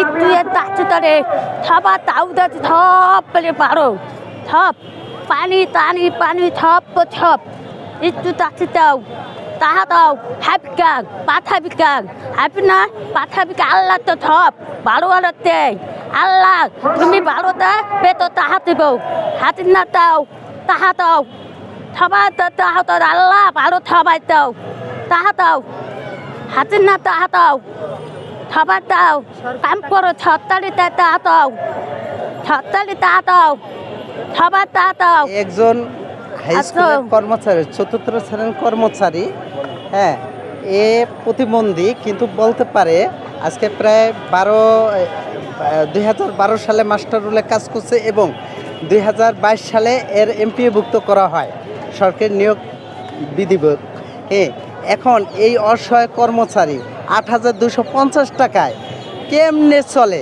একটু তাচ্ছে তারে। থাবা তাউ দাচ্ছে থপ বলে পারো। থপ পানি টানি, পানি থপ থপ একটু তাচ্ছে তাও। তাহা দাও হাবিকাং পাথা বিকাং হাবি না, পাথা বিকা আল্লাহ তো থপ ভালো আলোতে আল্লাহ, তুমি ভালো দা বেতো তাহা দিব। হাতি না দাও তাহা দাও থবা তাহা আল্লাহ ভালো থবাই দাও তাহা দাও না, তাহা থবা দাও। কাম করো ছত্তালি তাহা দাও। ছত্তালি তাহা দাও। তাহা দাও। একজন হাই আচ্ছা। স্কুলের কর্মচারী চতুর্থ শ্রেণির কর্মচারী হ্যাঁ এ প্রতিবন্ধী কিন্তু বলতে পারে আজকে প্রায় বারো দুই হাজার বারো সালে মাস্টার রুলে কাজ করছে এবং দুই হাজার বাইশ সালে এর এমপিভুক্ত করা হয়। সরকারি নিয়োগ বিধিবক হ্যাঁ এখন এই অসহায় কর্মচারী আট হাজার দুশো পঞ্চাশ টাকায় কেমনে চলে?